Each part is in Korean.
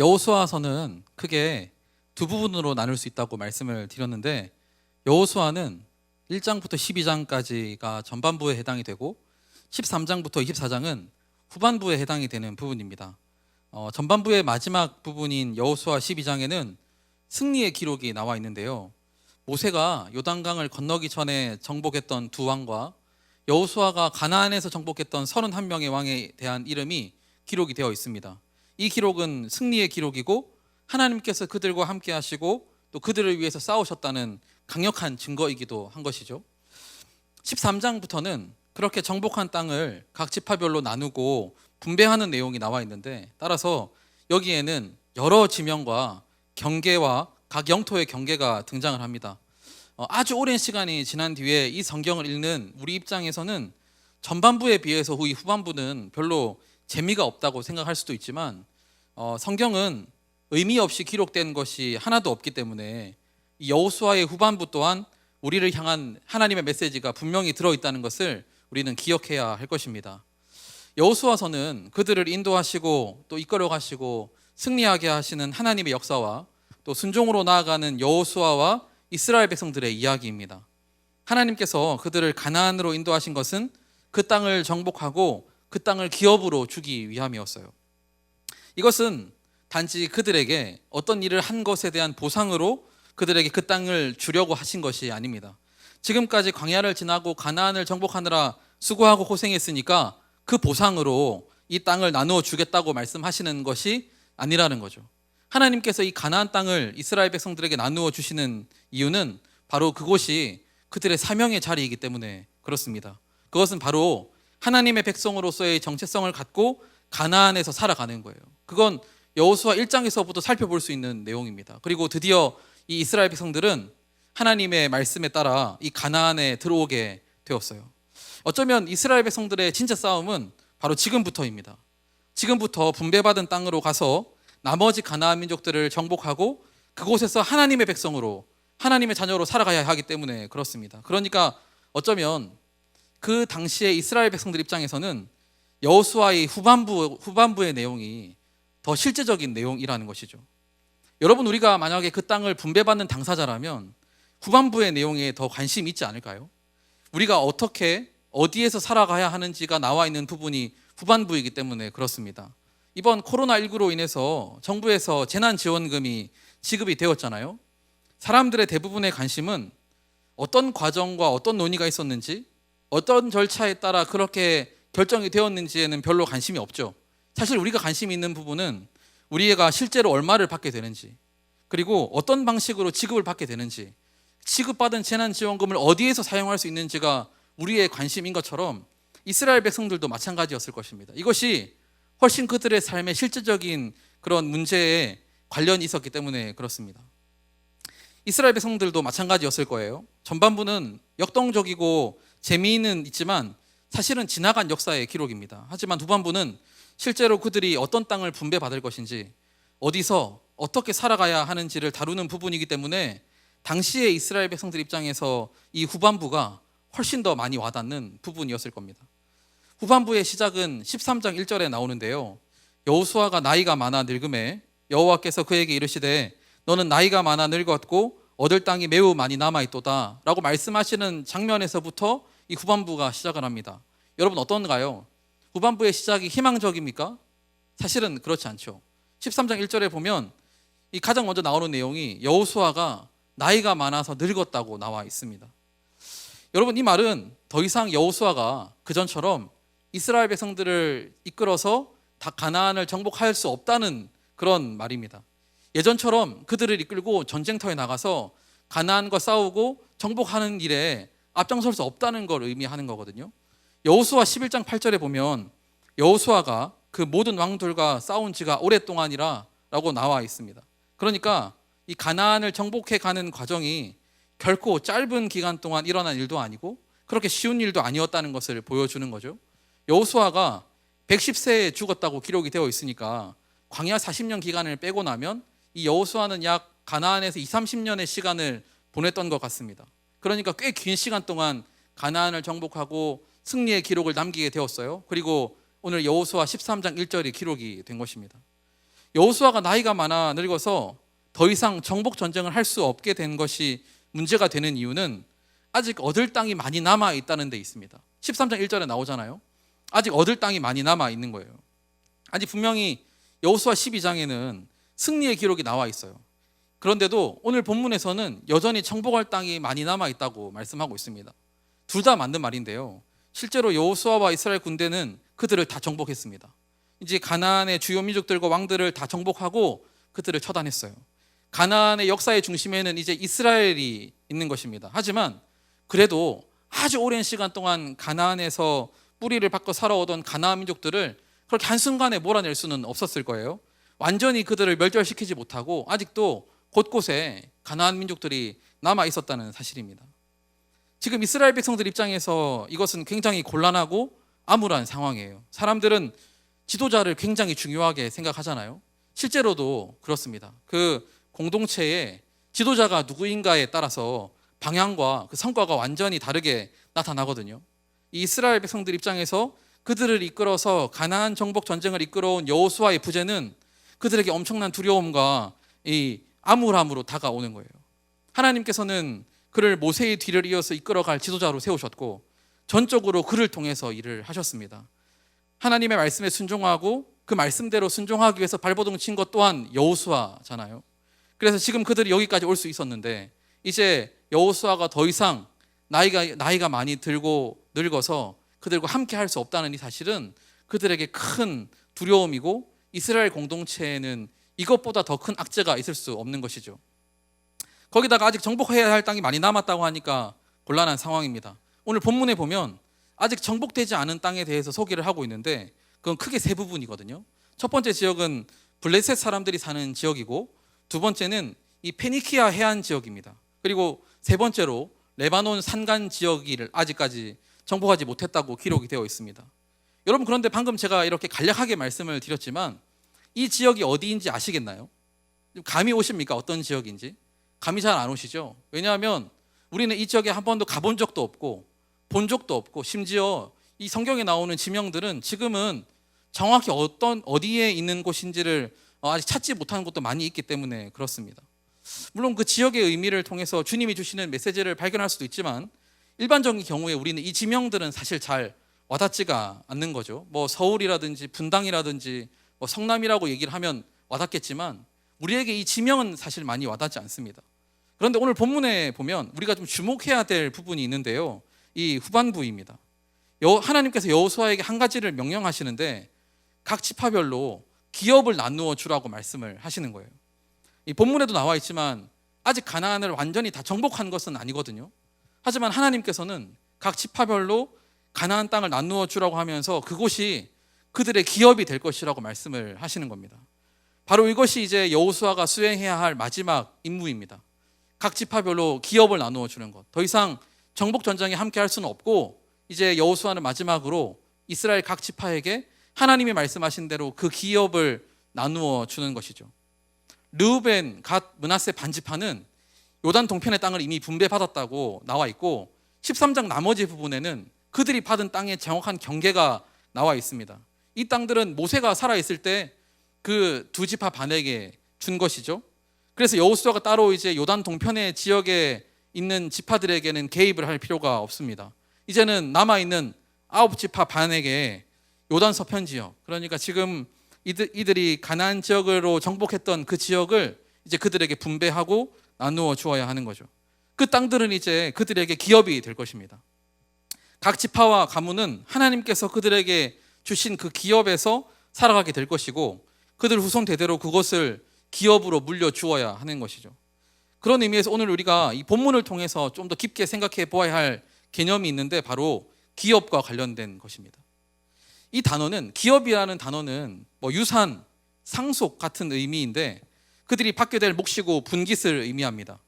여호수아서는 크게 두 부분으로 나눌 수 있다고 말씀을 드렸는데 여호수아는 1장부터 12장까지가 전반부에 해당이 되고 13장부터 24장은 후반부에 해당이 되는 부분입니다. 어, 전반부의 마지막 부분인 여호수아 12장에는 승리의 기록이 나와 있는데요. 모세가 요단강을 건너기 전에 정복했던 두 왕과 여호수아가 가나안에서 정복했던 31명의 왕에 대한 이름이 기록이 되어 있습니다. 이 기록은 승리의 기록이고 하나님께서 그들과 함께 하시고 또 그들을 위해서 싸우셨다는 강력한 증거이기도 한 것이죠. 13장부터는 그렇게 정복한 땅을 각 지파별로 나누고 분배하는 내용이 나와 있는데 따라서 여기에는 여러 지명과 경계와 각 영토의 경계가 등장을 합니다. 어, 아주 오랜 시간이 지난 뒤에 이 성경을 읽는 우리 입장에서는 전반부에 비해서 이 후반부는 별로 재미가 없다고 생각할 수도 있지만 어, 성경은 의미 없이 기록된 것이 하나도 없기 때문에 이 여호수아의 후반부 또한 우리를 향한 하나님의 메시지가 분명히 들어 있다는 것을 우리는 기억해야 할 것입니다. 여호수아서는 그들을 인도하시고 또 이끌어 가시고 승리하게 하시는 하나님의 역사와 또 순종으로 나아가는 여호수아와 이스라엘 백성들의 이야기입니다. 하나님께서 그들을 가나안으로 인도하신 것은 그 땅을 정복하고 그 땅을 기업으로 주기 위함이었어요. 이것은 단지 그들에게 어떤 일을 한 것에 대한 보상으로 그들에게 그 땅을 주려고 하신 것이 아닙니다. 지금까지 광야를 지나고 가나안을 정복하느라 수고하고 고생했으니까 그 보상으로 이 땅을 나누어 주겠다고 말씀하시는 것이 아니라는 거죠. 하나님께서 이 가나안 땅을 이스라엘 백성들에게 나누어 주시는 이유는 바로 그곳이 그들의 사명의 자리이기 때문에 그렇습니다. 그것은 바로 하나님의 백성으로서의 정체성을 갖고 가나안에서 살아가는 거예요. 그건 여호수아 1장에서부터 살펴볼 수 있는 내용입니다. 그리고 드디어 이 이스라엘 백성들은 하나님의 말씀에 따라 이 가나안에 들어오게 되었어요. 어쩌면 이스라엘 백성들의 진짜 싸움은 바로 지금부터입니다. 지금부터 분배받은 땅으로 가서 나머지 가나안 민족들을 정복하고 그곳에서 하나님의 백성으로 하나님의 자녀로 살아가야 하기 때문에 그렇습니다. 그러니까 어쩌면 그 당시에 이스라엘 백성들 입장에서는 여호수아의 후반부 후반부의 내용이 더 실제적인 내용이라는 것이죠. 여러분 우리가 만약에 그 땅을 분배받는 당사자라면 후반부의 내용에 더 관심이 있지 않을까요? 우리가 어떻게 어디에서 살아가야 하는지가 나와 있는 부분이 후반부이기 때문에 그렇습니다. 이번 코로나19로 인해서 정부에서 재난지원금이 지급이 되었잖아요. 사람들의 대부분의 관심은 어떤 과정과 어떤 논의가 있었는지, 어떤 절차에 따라 그렇게 결정이 되었는지에는 별로 관심이 없죠. 사실 우리가 관심이 있는 부분은 우리가 실제로 얼마를 받게 되는지, 그리고 어떤 방식으로 지급을 받게 되는지, 지급받은 재난지원금을 어디에서 사용할 수 있는지가 우리의 관심인 것처럼 이스라엘 백성들도 마찬가지였을 것입니다. 이것이 훨씬 그들의 삶의 실제적인 그런 문제에 관련이 있었기 때문에 그렇습니다. 이스라엘 백성들도 마찬가지였을 거예요. 전반부는 역동적이고 재미있는 있지만 사실은 지나간 역사의 기록입니다. 하지만 후반부는 실제로 그들이 어떤 땅을 분배받을 것인지 어디서 어떻게 살아가야 하는지를 다루는 부분이기 때문에 당시의 이스라엘 백성들 입장에서 이 후반부가 훨씬 더 많이 와닿는 부분이었을 겁니다. 후반부의 시작은 13장 1절에 나오는데요. 여호수아가 나이가 많아 늙음에 여호와께서 그에게 이르시되 너는 나이가 많아 늙었고 얻을 땅이 매우 많이 남아 있도다라고 말씀하시는 장면에서부터 이 후반부가 시작을 합니다. 여러분 어떤가요? 후반부의 시작이 희망적입니까? 사실은 그렇지 않죠. 13장 1절에 보면 이 가장 먼저 나오는 내용이 여호수아가 나이가 많아서 늙었다고 나와 있습니다. 여러분 이 말은 더 이상 여호수아가 그 전처럼 이스라엘 백성들을 이끌어서 다 가나안을 정복할 수 없다는 그런 말입니다. 예전처럼 그들을 이끌고 전쟁터에 나가서 가나안과 싸우고 정복하는 일에 앞장설 수 없다는 걸 의미하는 거거든요. 여호수아 11장 8절에 보면 여호수아가 그 모든 왕들과 싸운 지가 오랫동안이라라고 나와 있습니다. 그러니까 이 가나안을 정복해 가는 과정이 결코 짧은 기간 동안 일어난 일도 아니고 그렇게 쉬운 일도 아니었다는 것을 보여주는 거죠. 여호수아가 110세에 죽었다고 기록이 되어 있으니까 광야 40년 기간을 빼고 나면 이 여호수아는 약 가나안에서 2, 30년의 시간을 보냈던 것 같습니다. 그러니까 꽤 긴 시간 동안 가나안을 정복하고 승리의 기록을 남기게 되었어요. 그리고 오늘 여호수아 13장 1절이 기록이 된 것입니다. 여호수아가 나이가 많아 늙어서 더 이상 정복 전쟁을 할 수 없게 된 것이 문제가 되는 이유는 아직 얻을 땅이 많이 남아 있다는 데 있습니다. 13장 1절에 나오잖아요. 아직 얻을 땅이 많이 남아 있는 거예요. 아직 분명히 여호수아 12장에는 승리의 기록이 나와 있어요. 그런데도 오늘 본문에서는 여전히 정복할 땅이 많이 남아 있다고 말씀하고 있습니다. 둘 다 맞는 말인데요. 실제로 여호수아와 이스라엘 군대는 그들을 다 정복했습니다. 이제 가나안의 주요 민족들과 왕들을 다 정복하고 그들을 처단했어요. 가나안의 역사의 중심에는 이제 이스라엘이 있는 것입니다. 하지만 그래도 아주 오랜 시간 동안 가나안에서 뿌리를 바꿔 살아오던 가나안 민족들을 그렇게 한순간에 몰아낼 수는 없었을 거예요. 완전히 그들을 멸절시키지 못하고 아직도 곳곳에 가나안 민족들이 남아 있었다는 사실입니다. 지금 이스라엘 백성들 입장에서 이것은 굉장히 곤란하고 암울한 상황이에요. 사람들은 지도자를 굉장히 중요하게 생각하잖아요. 실제로도 그렇습니다. 그 공동체의 지도자가 누구인가에 따라서 방향과 그 성과가 완전히 다르게 나타나거든요. 이 이스라엘 백성들 입장에서 그들을 이끌어서 가나안 정복 전쟁을 이끌어온 여호수아의 부재는 그들에게 엄청난 두려움과 이 암울함으로 다가오는 거예요. 하나님께서는 그를 모세의 뒤를 이어서 이끌어갈 지도자로 세우셨고 전적으로 그를 통해서 일을 하셨습니다. 하나님의 말씀에 순종하고 그 말씀대로 순종하기 위해서 발버둥 친 것 또한 여호수아잖아요. 그래서 지금 그들이 여기까지 올 수 있었는데 이제 여호수아가 더 이상 나이가 나이가 많이 들고 늙어서 그들과 함께 할 수 없다는 이 사실은 그들에게 큰 두려움이고 이스라엘 공동체에는 이것보다 더 큰 악재가 있을 수 없는 것이죠. 거기다가 아직 정복해야 할 땅이 많이 남았다고 하니까 곤란한 상황입니다. 오늘 본문에 보면 아직 정복되지 않은 땅에 대해서 소개를 하고 있는데 그건 크게 세 부분이거든요. 첫 번째 지역은 블레셋 사람들이 사는 지역이고 두 번째는 이 페니키아 해안 지역입니다. 그리고 세 번째로 레바논 산간 지역을 아직까지 정복하지 못했다고 기록이 되어 있습니다. 여러분 그런데 방금 제가 이렇게 간략하게 말씀을 드렸지만 이 지역이 어디인지 아시겠나요? 감이 오십니까? 어떤 지역인지? 감이 잘 안 오시죠? 왜냐하면 우리는 이 지역에 한 번도 가본 적도 없고 본 적도 없고 심지어 이 성경에 나오는 지명들은 지금은 정확히 어떤 어디에 있는 곳인지를 어, 아직 찾지 못하는 곳도 많이 있기 때문에 그렇습니다. 물론 그 지역의 의미를 통해서 주님이 주시는 메시지를 발견할 수도 있지만 일반적인 경우에 우리는 이 지명들은 사실 잘 와닿지가 않는 거죠. 뭐 서울이라든지 분당이라든지 뭐 성남이라고 얘기를 하면 와닿겠지만 우리에게 이 지명은 사실 많이 와닿지 않습니다. 그런데 오늘 본문에 보면 우리가 좀 주목해야 될 부분이 있는데요. 이 후반부입니다. 여, 하나님께서 여호수아에게 한 가지를 명령하시는데 각 지파별로 기업을 나누어 주라고 말씀을 하시는 거예요. 이 본문에도 나와 있지만 아직 가나안을 완전히 다 정복한 것은 아니거든요. 하지만 하나님께서는 각 지파별로 가나안 땅을 나누어 주라고 하면서 그곳이 그들의 기업이 될 것이라고 말씀을 하시는 겁니다. 바로 이것이 이제 여호수아가 수행해야 할 마지막 임무입니다. 각 지파별로 기업을 나누어 주는 것. 더 이상 정복 전쟁에 함께 할 수는 없고 이제 여호수아는 마지막으로 이스라엘 각 지파에게 하나님이 말씀하신 대로 그 기업을 나누어 주는 것이죠. 르우벤, 갓, 문하세 반지파는 요단 동편의 땅을 이미 분배받았다고 나와 있고 13장 나머지 부분에는 그들이 받은 땅의 정확한 경계가 나와 있습니다. 이 땅들은 모세가 살아 있을 때 그 두 지파 반에게 준 것이죠. 그래서 여호수아가 따로 이제 요단 동편의 지역에 있는 지파들에게는 개입을 할 필요가 없습니다. 이제는 남아 있는 아홉 지파 반에게 요단 서편 지역, 그러니까 지금 이들, 이들이 가나안 지역으로 정복했던 그 지역을 이제 그들에게 분배하고 나누어 주어야 하는 거죠. 그 땅들은 이제 그들에게 기업이 될 것입니다. 각 지파와 가문은 하나님께서 그들에게 주신 그 기업에서 살아가게 될 것이고 그들 후손 대대로 그것을 기업으로 물려 주어야 하는 것이죠. 그런 의미에서 오늘 우리가 이 본문을 통해서 좀 더 깊게 생각해 보아야 할 개념이 있는데 바로 기업과 관련된 것입니다. 이 단어는 기업이라는 단어는 뭐 유산, 상속 같은 의미인데 그들이 받게 될 몫이고 분깃을 의미합니다.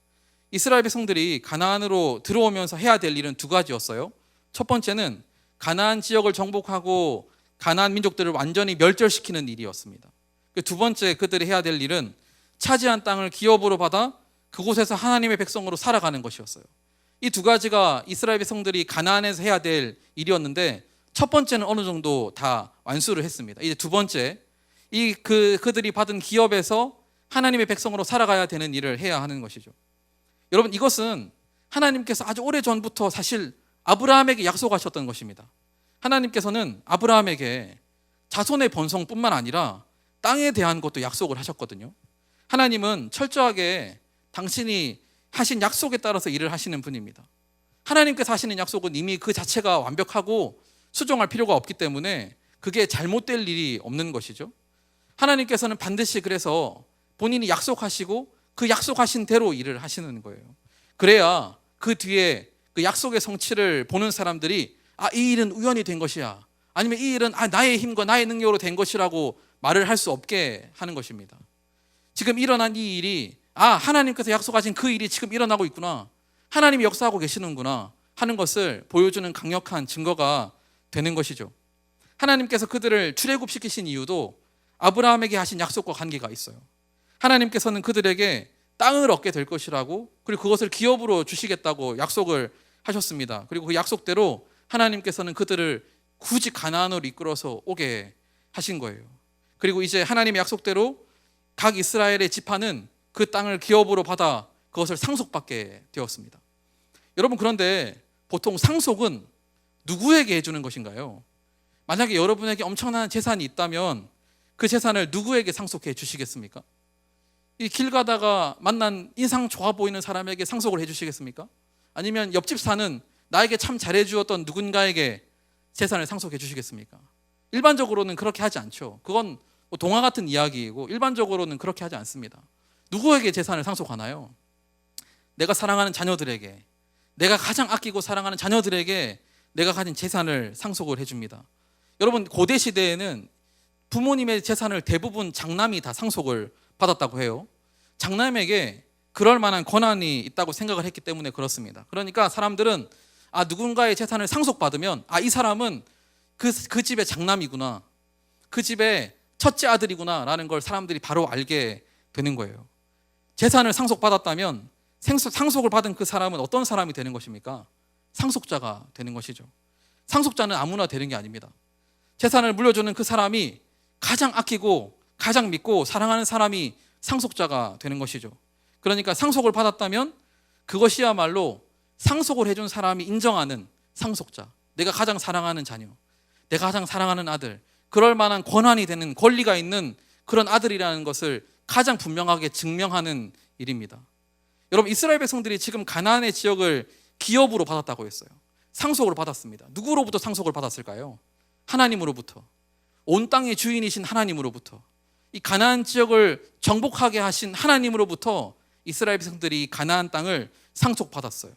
이스라엘 백성들이 가나안으로 들어오면서 해야 될 일은 두 가지였어요. 첫 번째는 가나안 지역을 정복하고 가나안 민족들을 완전히 멸절시키는 일이었습니다. 그두 번째 그들이 해야 될 일은 차지한 땅을 기업으로 받아 그곳에서 하나님의 백성으로 살아가는 것이었어요. 이 두 가지가 이스라엘 백성들이 가나안에서 해야 될 일이었는데 첫 번째는 어느 정도 다 완수를 했습니다. 이제 두 번째 이 그 그들이 받은 기업에서 하나님의 백성으로 살아가야 되는 일을 해야 하는 것이죠. 여러분 이것은 하나님께서 아주 오래 전부터 사실 아브라함에게 약속하셨던 것입니다. 하나님께서는 아브라함에게 자손의 번성뿐만 아니라 땅에 대한 것도 약속을 하셨거든요. 하나님은 철저하게 당신이 하신 약속에 따라서 일을 하시는 분입니다. 하나님께서 하시는 약속은 이미 그 자체가 완벽하고 수정할 필요가 없기 때문에 그게 잘못될 일이 없는 것이죠. 하나님께서는 반드시 그래서 본인이 약속하시고 그 약속하신 대로 일을 하시는 거예요. 그래야 그 뒤에 그 약속의 성취를 보는 사람들이 아, 이 일은 우연히 된 것이야. 아니면 이 일은 아, 나의 힘과 나의 능력으로 된 것이라고 말을 할 수 없게 하는 것입니다. 지금 일어난 이 일이 아, 하나님께서 약속하신 그 일이 지금 일어나고 있구나. 하나님이 역사하고 계시는구나 하는 것을 보여주는 강력한 증거가 되는 것이죠. 하나님께서 그들을 출애굽시키신 이유도 아브라함에게 하신 약속과 관계가 있어요. 하나님께서는 그들에게 땅을 얻게 될 것이라고 그리고 그것을 기업으로 주시겠다고 약속을 하셨습니다. 그리고 그 약속대로 하나님께서는 그들을 굳이 가나안으로 이끌어서 오게 하신 거예요. 그리고 이제 하나님의 약속대로 각 이스라엘의 지파는 그 땅을 기업으로 받아 그것을 상속받게 되었습니다. 여러분 그런데 보통 상속은 누구에게 해주는 것인가요? 만약에 여러분에게 엄청난 재산이 있다면 그 재산을 누구에게 상속해 주시겠습니까? 이 길 가다가 만난 인상 좋아 보이는 사람에게 상속을 해 주시겠습니까? 아니면 옆집 사는 나에게 참 잘해 주었던 누군가에게 재산을 상속해 주시겠습니까? 일반적으로는 그렇게 하지 않죠. 그건 뭐 동화 같은 이야기이고 일반적으로는 그렇게 하지 않습니다. 누구에게 재산을 상속하나요? 내가 사랑하는 자녀들에게, 내가 가장 아끼고 사랑하는 자녀들에게 내가 가진 재산을 상속을 해줍니다. 여러분 고대 시대에는 부모님의 재산을 대부분 장남이 다 상속을 받았다고 해요. 장남에게 그럴 만한 권한이 있다고 생각을 했기 때문에 그렇습니다. 그러니까 사람들은 아 누군가의 재산을 상속받으면 아 이 사람은 그, 그 집의 장남이구나. 그 집의 첫째 아들이구나라는 걸 사람들이 바로 알게 되는 거예요. 재산을 상속받았다면 상속을 받은 그 사람은 어떤 사람이 되는 것입니까? 상속자가 되는 것이죠. 상속자는 아무나 되는 게 아닙니다. 재산을 물려주는 그 사람이 가장 아끼고 가장 믿고 사랑하는 사람이 상속자가 되는 것이죠. 그러니까 상속을 받았다면 그것이야말로 상속을 해준 사람이 인정하는 상속자. 내가 가장 사랑하는 자녀. 내가 가장 사랑하는 아들. 그럴 만한 권한이 되는 권리가 있는 그런 아들이라는 것을 가장 분명하게 증명하는 일입니다. 여러분 이스라엘 백성들이 지금 가나안의 지역을 기업으로 받았다고 했어요. 상속을 받았습니다. 누구로부터 상속을 받았을까요? 하나님으로부터. 온 땅의 주인이신 하나님으로부터. 이 가나안 지역을 정복하게 하신 하나님으로부터 이스라엘 백성들이 가나안 땅을 상속받았어요.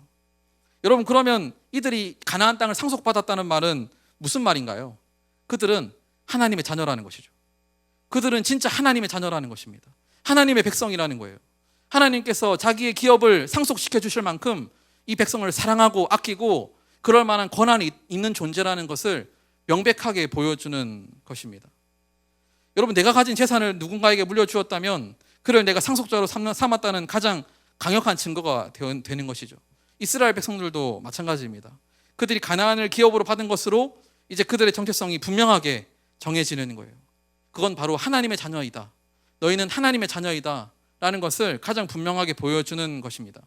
여러분 그러면 이들이 가나안 땅을 상속받았다는 말은 무슨 말인가요? 그들은 하나님의 자녀라는 것이죠. 그들은 진짜 하나님의 자녀라는 것입니다. 하나님의 백성이라는 거예요. 하나님께서 자기의 기업을 상속시켜 주실 만큼 이 백성을 사랑하고 아끼고 그럴 만한 권한이 있는 존재라는 것을 명백하게 보여주는 것입니다. 여러분 내가 가진 재산을 누군가에게 물려주었다면 그를 내가 상속자로 삼- 삼았다는 가장 강력한 증거가 되는 것이죠. 이스라엘 백성들도 마찬가지입니다. 그들이 가나안을 기업으로 받은 것으로 이제 그들의 정체성이 분명하게 정해지는 거예요. 그건 바로 하나님의 자녀이다. 너희는 하나님의 자녀이다. 라는 것을 가장 분명하게 보여주는 것입니다.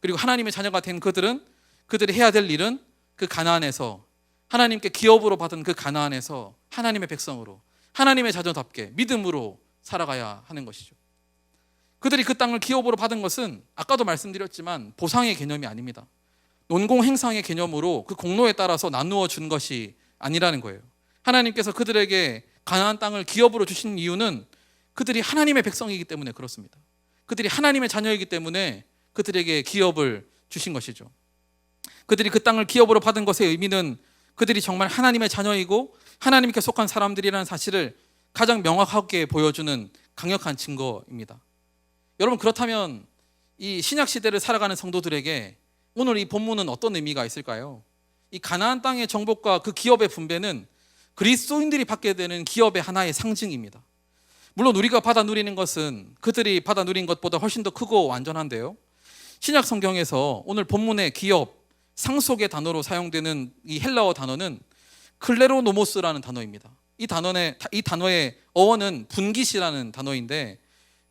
그리고 하나님의 자녀가 된 그들은 그들이 해야 될 일은 그 가나안에서 하나님께 기업으로 받은 그 가나안에서 하나님의 백성으로 하나님의 자녀답게 믿음으로 살아가야 하는 것이죠. 그들이 그 땅을 기업으로 받은 것은 아까도 말씀드렸지만 보상의 개념이 아닙니다. 논공 행상의 개념으로 그 공로에 따라서 나누어 준 것이 아니라는 거예요. 하나님께서 그들에게 가나안 땅을 기업으로 주신 이유는 그들이 하나님의 백성이기 때문에 그렇습니다. 그들이 하나님의 자녀이기 때문에 그들에게 기업을 주신 것이죠. 그들이 그 땅을 기업으로 받은 것의 의미는 그들이 정말 하나님의 자녀이고 하나님께 속한 사람들이라는 사실을 가장 명확하게 보여주는 강력한 증거입니다. 여러분 그렇다면 이 신약 시대를 살아가는 성도들에게 오늘 이 본문은 어떤 의미가 있을까요? 이 가나안 땅의 정복과 그 기업의 분배는 그리스도인들이 받게 되는 기업의 하나의 상징입니다. 물론 우리가 받아 누리는 것은 그들이 받아 누린 것보다 훨씬 더 크고 완전한데요. 신약 성경에서 오늘 본문의 기업, 상속의 단어로 사용되는 이 헬라어 단어는 클레로노모스라는 단어입니다. 이 단어의 이 단어의 어원은 분깃이라는 단어인데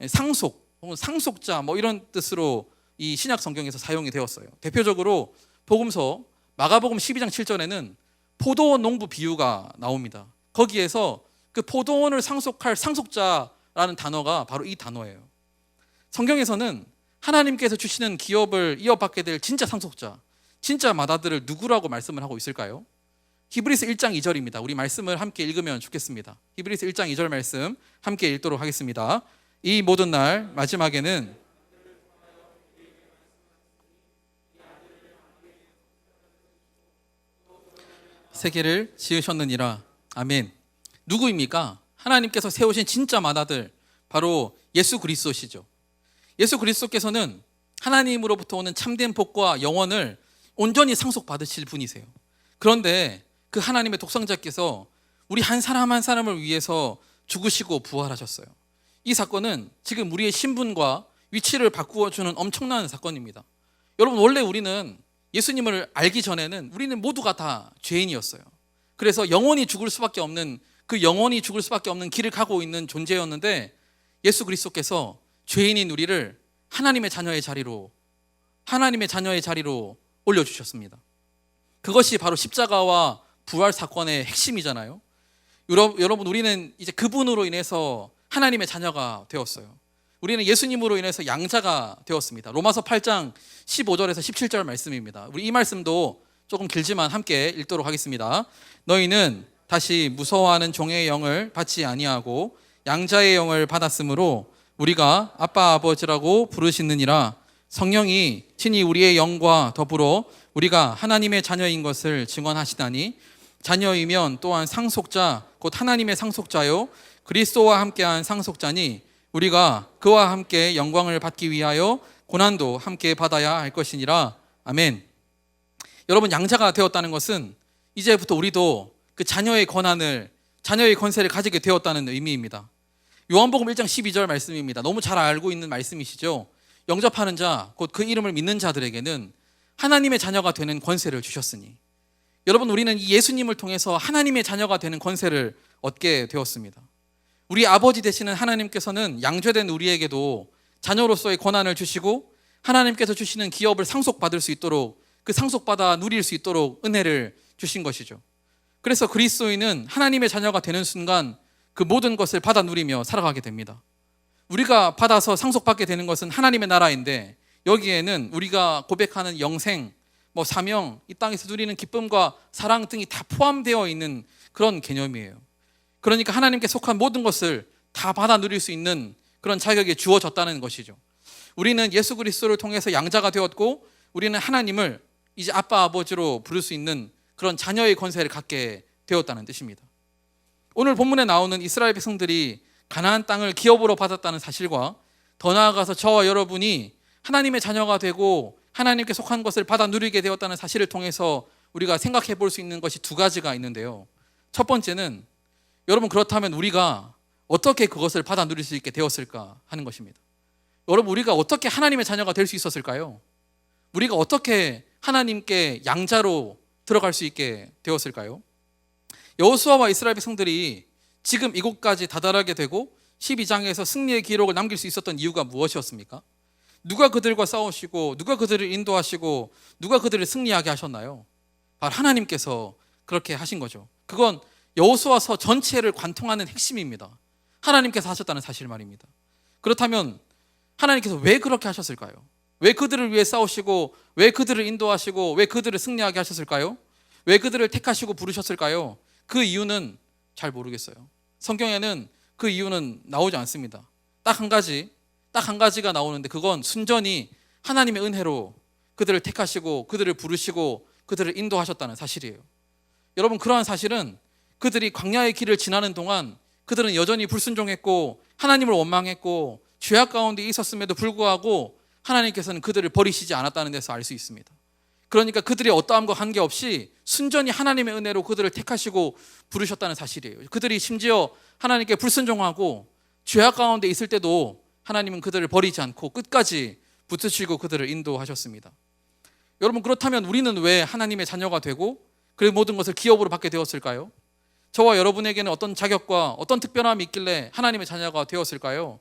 상속 혹은 상속자 뭐 이런 뜻으로 이 신약 성경에서 사용이 되었어요. 대표적으로 복음서 마가복음 12장 7절에는 포도원 농부 비유가 나옵니다. 거기에서 그 포도원을 상속할 상속자라는 단어가 바로 이 단어예요. 성경에서는 하나님께서 주시는 기업을 이어받게 될 진짜 상속자, 진짜 마다들을 누구라고 말씀을 하고 있을까요? 히브리스 1장 2절입니다. 우리 말씀을 함께 읽으면 좋겠습니다. 히브리스 1장 2절 말씀 함께 읽도록 하겠습니다. 이 모든 날 마지막에는 세계를 지으셨느니라. 아멘. 누구입니까? 하나님께서 세우신 진짜 마다들 바로 예수 그리스도시죠. 예수 그리스도께서는 하나님으로부터 오는 참된 복과 영원을 온전히 상속받으실 분이세요. 그런데 그 하나님의 독생자께서 우리 한 사람 한 사람을 위해서 죽으시고 부활하셨어요. 이 사건은 지금 우리의 신분과 위치를 바꾸어 주는 엄청난 사건입니다. 여러분 원래 우리는 예수님을 알기 전에는 우리는 모두가 다 죄인이었어요. 그래서 영원히 죽을 수밖에 없는 그 영원히 죽을 수밖에 없는 길을 가고 있는 존재였는데 예수 그리스도께서 죄인인 우리를 하나님의 자녀의 자리로 하나님의 자녀의 자리로 올려 주셨습니다. 그것이 바로 십자가와 부활 사건의 핵심이잖아요. 여러분 우리는 이제 그분으로 인해서 하나님의 자녀가 되었어요. 우리는 예수님으로 인해서 양자가 되었습니다. 로마서 8장 15절에서 17절 말씀입니다. 우리 이 말씀도 조금 길지만 함께 읽도록 하겠습니다. 너희는 다시 무서워하는 종의 영을 받지 아니하고 양자의 영을 받았으므로 우리가 아빠 아버지라고 부르시느니라 성령이 친히 우리의 영과 더불어 우리가 하나님의 자녀인 것을 증언하시다니 자녀이면 또한 상속자 곧 하나님의 상속자요 그리스도와 함께한 상속자니 우리가 그와 함께 영광을 받기 위하여 고난도 함께 받아야 할 것이니라. 아멘. 여러분 양자가 되었다는 것은 이제부터 우리도 그 자녀의 권한을 자녀의 권세를 가지게 되었다는 의미입니다. 요한복음 1장 12절 말씀입니다. 너무 잘 알고 있는 말씀이시죠. 영접하는 자, 곧 그 이름을 믿는 자들에게는 하나님의 자녀가 되는 권세를 주셨으니 여러분 우리는 이 예수님을 통해서 하나님의 자녀가 되는 권세를 얻게 되었습니다. 우리 아버지 되시는 하나님께서는 양죄된 우리에게도 자녀로서의 권한을 주시고 하나님께서 주시는 기업을 상속받을 수 있도록 그 상속받아 누릴 수 있도록 은혜를 주신 것이죠. 그래서 그리스도인은 하나님의 자녀가 되는 순간 그 모든 것을 받아 누리며 살아가게 됩니다. 우리가 받아서 상속받게 되는 것은 하나님의 나라인데 여기에는 우리가 고백하는 영생, 뭐 사명, 이 땅에서 누리는 기쁨과 사랑 등이 다 포함되어 있는 그런 개념이에요. 그러니까 하나님께 속한 모든 것을 다 받아 누릴 수 있는 그런 자격이 주어졌다는 것이죠. 우리는 예수 그리스도를 통해서 양자가 되었고 우리는 하나님을 이제 아빠 아버지로 부를 수 있는 그런 자녀의 권세를 갖게 되었다는 뜻입니다. 오늘 본문에 나오는 이스라엘 백성들이 가나안 땅을 기업으로 받았다는 사실과 더 나아가서 저와 여러분이 하나님의 자녀가 되고 하나님께 속한 것을 받아 누리게 되었다는 사실을 통해서 우리가 생각해 볼 수 있는 것이 두 가지가 있는데요. 첫 번째는 여러분 그렇다면 우리가 어떻게 그것을 받아 누릴 수 있게 되었을까 하는 것입니다. 여러분 우리가 어떻게 하나님의 자녀가 될 수 있었을까요? 우리가 어떻게 하나님께 양자로 들어갈 수 있게 되었을까요? 여호수아와 이스라엘 백성들이 지금 이곳까지 다다르게 되고 12장에서 승리의 기록을 남길 수 있었던 이유가 무엇이었습니까? 누가 그들과 싸우시고 누가 그들을 인도하시고 누가 그들을 승리하게 하셨나요? 바로 하나님께서 그렇게 하신 거죠. 그건 여호수아서 전체를 관통하는 핵심입니다. 하나님께서 하셨다는 사실 말입니다. 그렇다면 하나님께서 왜 그렇게 하셨을까요? 왜 그들을 위해 싸우시고 왜 그들을 인도하시고 왜 그들을 승리하게 하셨을까요? 왜 그들을 택하시고 부르셨을까요? 그 이유는 잘 모르겠어요. 성경에는 그 이유는 나오지 않습니다. 딱 한 가지, 딱 한 가지가 나오는데 그건 순전히 하나님의 은혜로 그들을 택하시고 그들을 부르시고 그들을 인도하셨다는 사실이에요. 여러분 그러한 사실은 그들이 광야의 길을 지나는 동안 그들은 여전히 불순종했고 하나님을 원망했고 죄악 가운데 있었음에도 불구하고 하나님께서는 그들을 버리시지 않았다는 데서 알 수 있습니다. 그러니까 그들이 어떠함과 관계없이 순전히 하나님의 은혜로 그들을 택하시고 부르셨다는 사실이에요. 그들이 심지어 하나님께 불순종하고 죄악 가운데 있을 때도 하나님은 그들을 버리지 않고 끝까지 붙으시고 그들을 인도하셨습니다. 여러분 그렇다면 우리는 왜 하나님의 자녀가 되고 그 모든 것을 기업으로 받게 되었을까요? 저와 여러분에게는 어떤 자격과 어떤 특별함이 있길래 하나님의 자녀가 되었을까요?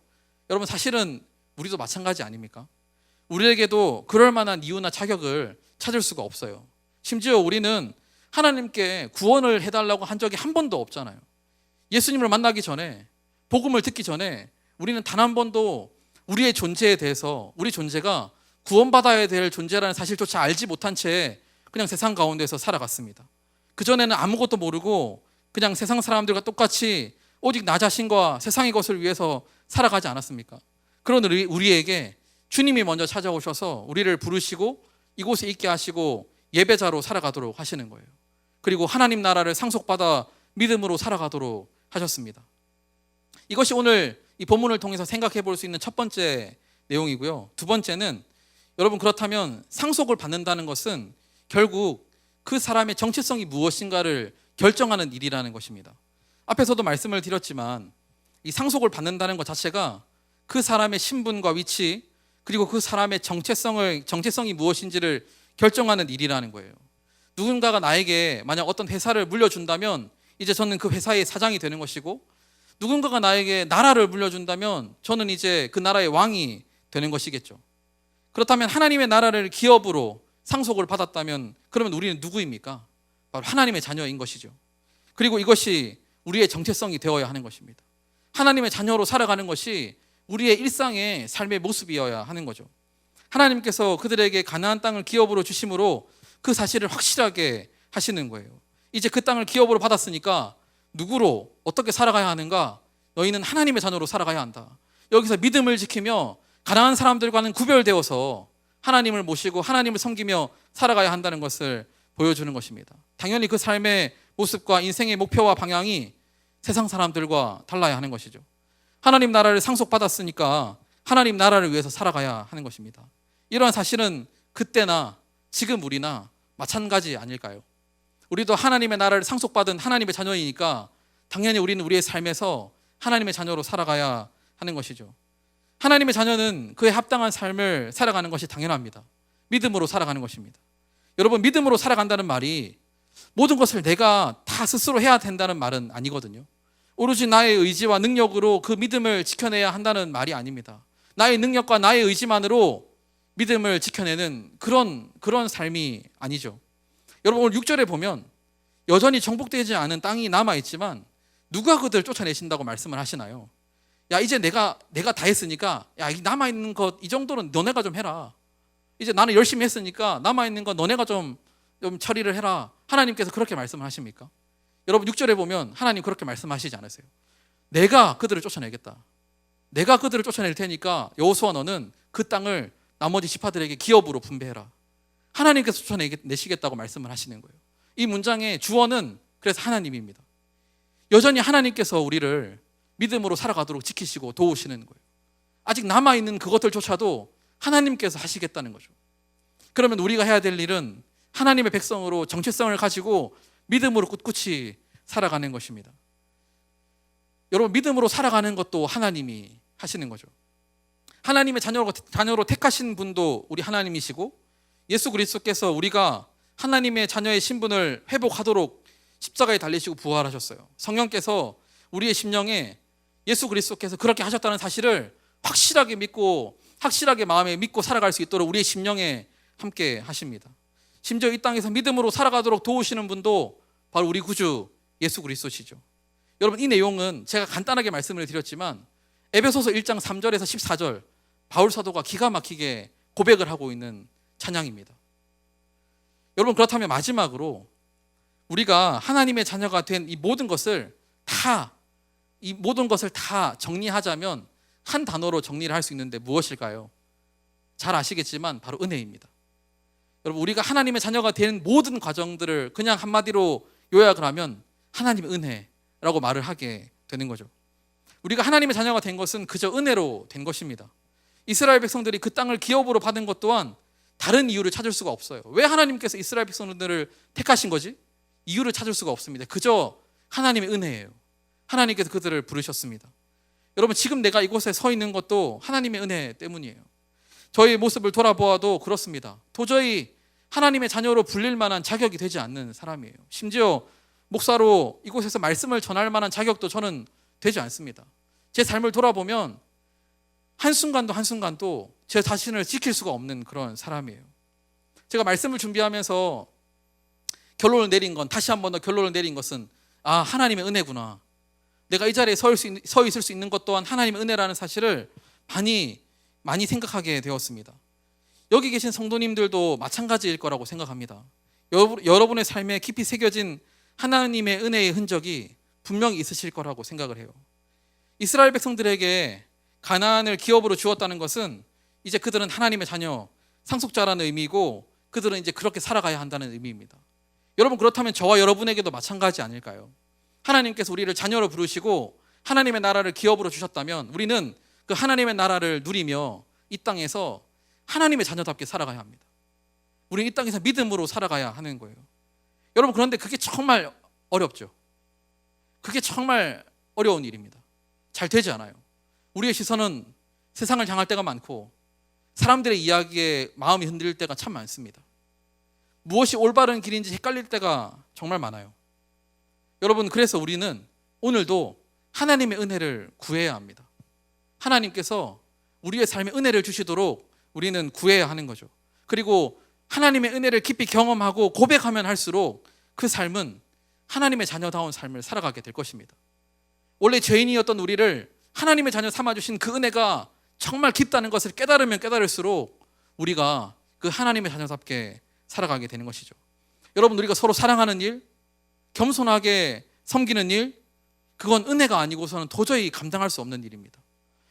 여러분 사실은 우리도 마찬가지 아닙니까? 우리에게도 그럴 만한 이유나 자격을 찾을 수가 없어요. 심지어 우리는 하나님께 구원을 해달라고 한 적이 한 번도 없잖아요. 예수님을 만나기 전에 복음을 듣기 전에 우리는 단 한 번도 우리의 존재에 대해서 우리 존재가 구원받아야 될 존재라는 사실조차 알지 못한 채 그냥 세상 가운데서 살아갔습니다. 그 전에는 아무것도 모르고 그냥 세상 사람들과 똑같이 오직 나 자신과 세상의 것을 위해서 살아가지 않았습니까? 그런 우리- 우리에게 주님이 먼저 찾아오셔서 우리를 부르시고 이곳에 있게 하시고 예배자로 살아가도록 하시는 거예요. 그리고 하나님 나라를 상속받아 믿음으로 살아가도록 하셨습니다. 이것이 오늘 이 본문을 통해서 생각해 볼 수 있는 첫 번째 내용이고요. 두 번째는 여러분 그렇다면 상속을 받는다는 것은 결국 그 사람의 정체성이 무엇인가를 결정하는 일이라는 것입니다. 앞에서도 말씀을 드렸지만 이 상속을 받는다는 것 자체가 그 사람의 신분과 위치 그리고 그 사람의 정체성을 정체성이 무엇인지를 결정하는 일이라는 거예요. 누군가가 나에게 만약 어떤 회사를 물려준다면 이제 저는 그 회사의 사장이 되는 것이고 누군가가 나에게 나라를 물려준다면 저는 이제 그 나라의 왕이 되는 것이겠죠. 그렇다면 하나님의 나라를 기업으로 상속을 받았다면 그러면 우리는 누구입니까? 바로 하나님의 자녀인 것이죠. 그리고 이것이 우리의 정체성이 되어야 하는 것입니다. 하나님의 자녀로 살아가는 것이 우리의 일상의 삶의 모습이어야 하는 거죠. 하나님께서 그들에게 가나안 땅을 기업으로 주심으로 그 사실을 확실하게 하시는 거예요. 이제 그 땅을 기업으로 받았으니까 누구로 어떻게 살아가야 하는가? 너희는 하나님의 자녀로 살아가야 한다. 여기서 믿음을 지키며 가난한 사람들과는 구별되어서 하나님을 모시고 하나님을 섬기며 살아가야 한다는 것을 보여주는 것입니다. 당연히 그 삶의 모습과 인생의 목표와 방향이 세상 사람들과 달라야 하는 것이죠. 하나님 나라를 상속받았으니까 하나님 나라를 위해서 살아가야 하는 것입니다. 이러한 사실은 그때나 지금 우리나 마찬가지 아닐까요? 우리도 하나님의 나라를 상속받은 하나님의 자녀이니까 당연히 우리는 우리의 삶에서 하나님의 자녀로 살아가야 하는 것이죠. 하나님의 자녀는 그에 합당한 삶을 살아가는 것이 당연합니다. 믿음으로 살아가는 것입니다. 여러분, 믿음으로 살아간다는 말이 모든 것을 내가 다 스스로 해야 된다는 말은 아니거든요. 오로지 나의 의지와 능력으로 그 믿음을 지켜내야 한다는 말이 아닙니다. 나의 능력과 나의 의지만으로 믿음을 지켜내는 그런 그런 삶이 아니죠. 여러분 오늘 6절에 보면 여전히 정복되지 않은 땅이 남아 있지만 누가 그들 쫓아내신다고 말씀을 하시나요? 야 이제 내가 내가 다 했으니까 야 남아 있는 것 이 정도는 너네가 좀 해라. 이제 나는 열심히 했으니까 남아 있는 건 너네가 좀, 좀 처리를 해라. 하나님께서 그렇게 말씀을 하십니까? 여러분 6절에 보면 하나님 그렇게 말씀하시지 않으세요. 내가 그들을 쫓아내겠다. 내가 그들을 쫓아낼 테니까 여호수아 너는 그 땅을 나머지 지파들에게 기업으로 분배해라. 하나님께서 쫓아내시겠다고 말씀을 하시는 거예요. 이 문장의 주어는 그래서 하나님입니다. 여전히 하나님께서 우리를 믿음으로 살아가도록 지키시고 도우시는 거예요. 아직 남아 있는 그것들조차도 하나님께서 하시겠다는 거죠. 그러면 우리가 해야 될 일은 하나님의 백성으로 정체성을 가지고 믿음으로 꿋꿋이 살아가는 것입니다. 여러분 믿음으로 살아가는 것도 하나님이 하시는 거죠. 하나님의 자녀로, 자녀로 택하신 분도 우리 하나님이시고 예수 그리스도께서 우리가 하나님의 자녀의 신분을 회복하도록 십자가에 달리시고 부활하셨어요. 성령께서 우리의 심령에 예수 그리스도께서 그렇게 하셨다는 사실을 확실하게 믿고 확실하게 마음에 믿고 살아갈 수 있도록 우리의 심령에 함께 하십니다. 심지어 이 땅에서 믿음으로 살아가도록 도우시는 분도 바로 우리 구주 예수 그리스도시죠. 여러분 이 내용은 제가 간단하게 말씀을 드렸지만 에베소서 1장 3절에서 14절 바울 사도가 기가 막히게 고백을 하고 있는 찬양입니다. 여러분 그렇다면 마지막으로 우리가 하나님의 자녀가 된 이 모든 것을 다 이 모든 것을 다 정리하자면 한 단어로 정리를 할 수 있는데 무엇일까요? 잘 아시겠지만 바로 은혜입니다. 여러분 우리가 하나님의 자녀가 된 모든 과정들을 그냥 한마디로 요약을 하면 하나님의 은혜라고 말을 하게 되는 거죠. 우리가 하나님의 자녀가 된 것은 그저 은혜로 된 것입니다. 이스라엘 백성들이 그 땅을 기업으로 받은 것 또한 다른 이유를 찾을 수가 없어요. 왜 하나님께서 이스라엘 백성들을 택하신 거지? 이유를 찾을 수가 없습니다. 그저 하나님의 은혜예요. 하나님께서 그들을 부르셨습니다. 여러분 지금 내가 이곳에 서 있는 것도 하나님의 은혜 때문이에요. 저희 모습을 돌아보아도 그렇습니다. 도저히 하나님의 자녀로 불릴 만한 자격이 되지 않는 사람이에요. 심지어 목사로 이곳에서 말씀을 전할 만한 자격도 저는 되지 않습니다. 제 삶을 돌아보면 한순간도 한순간도 제 자신을 지킬 수가 없는 그런 사람이에요. 제가 말씀을 준비하면서 결론을 내린 건 다시 한 번 더 결론을 내린 것은 아 하나님의 은혜구나. 내가 이 자리에 서, 있을 수 있는 것 또한 하나님의 은혜라는 사실을 많이 많이 생각하게 되었습니다. 여기 계신 성도님들도 마찬가지일 거라고 생각합니다. 여러분, 여러분의 삶에 깊이 새겨진 하나님의 은혜의 흔적이 분명히 있으실 거라고 생각을 해요. 이스라엘 백성들에게 가나안을 기업으로 주었다는 것은 이제 그들은 하나님의 자녀, 상속자라는 의미고 그들은 이제 그렇게 살아가야 한다는 의미입니다. 여러분 그렇다면 저와 여러분에게도 마찬가지 아닐까요? 하나님께서 우리를 자녀로 부르시고 하나님의 나라를 기업으로 주셨다면 우리는 그 하나님의 나라를 누리며 이 땅에서 하나님의 자녀답게 살아가야 합니다. 우리는 이 땅에서 믿음으로 살아가야 하는 거예요. 여러분 그런데 그게 정말 어렵죠. 그게 정말 어려운 일입니다. 잘 되지 않아요. 우리의 시선은 세상을 향할 때가 많고 사람들의 이야기에 마음이 흔들릴 때가 참 많습니다. 무엇이 올바른 길인지 헷갈릴 때가 정말 많아요. 여러분 그래서 우리는 오늘도 하나님의 은혜를 구해야 합니다. 하나님께서 우리의 삶에 은혜를 주시도록 우리는 구해야 하는 거죠. 그리고 하나님의 은혜를 깊이 경험하고 고백하면 할수록 그 삶은 하나님의 자녀다운 삶을 살아가게 될 것입니다. 원래 죄인이었던 우리를 하나님의 자녀 삼아주신 그 은혜가 정말 깊다는 것을 깨달으면 깨달을수록 우리가 그 하나님의 자녀답게 살아가게 되는 것이죠. 여러분, 우리가 서로 사랑하는 일, 겸손하게 섬기는 일, 그건 은혜가 아니고서는 도저히 감당할 수 없는 일입니다.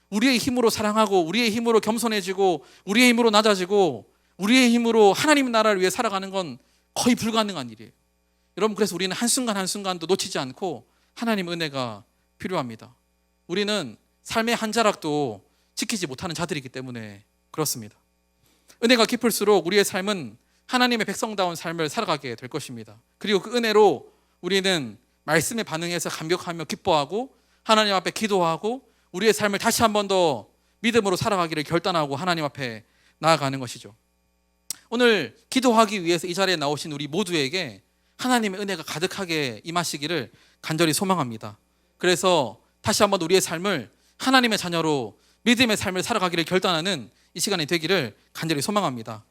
우리의 힘으로 사랑하고, 우리의 힘으로 겸손해지고, 우리의 힘으로 낮아지고, 우리의 힘으로 하나님 나라를 위해 살아가는 건 거의 불가능한 일이에요. 여러분, 그래서 우리는 한순간 한순간도 놓치지 않고 하나님 은혜가 필요합니다. 우리는 삶의 한 자락도 지키지 못하는 자들이기 때문에 그렇습니다. 은혜가 깊을수록 우리의 삶은 하나님의 백성다운 삶을 살아가게 될 것입니다. 그리고 그 은혜로 우리는 말씀에 반응해서 감격하며 기뻐하고 하나님 앞에 기도하고 우리의 삶을 다시 한 번 더 믿음으로 살아가기를 결단하고 하나님 앞에 나아가는 것이죠. 오늘 기도하기 위해서 이 자리에 나오신 우리 모두에게 하나님의 은혜가 가득하게 임하시기를 간절히 소망합니다. 그래서 다시 한번 우리의 삶을 하나님의 자녀로 믿음의 삶을 살아가기를 결단하는 이 시간이 되기를 간절히 소망합니다.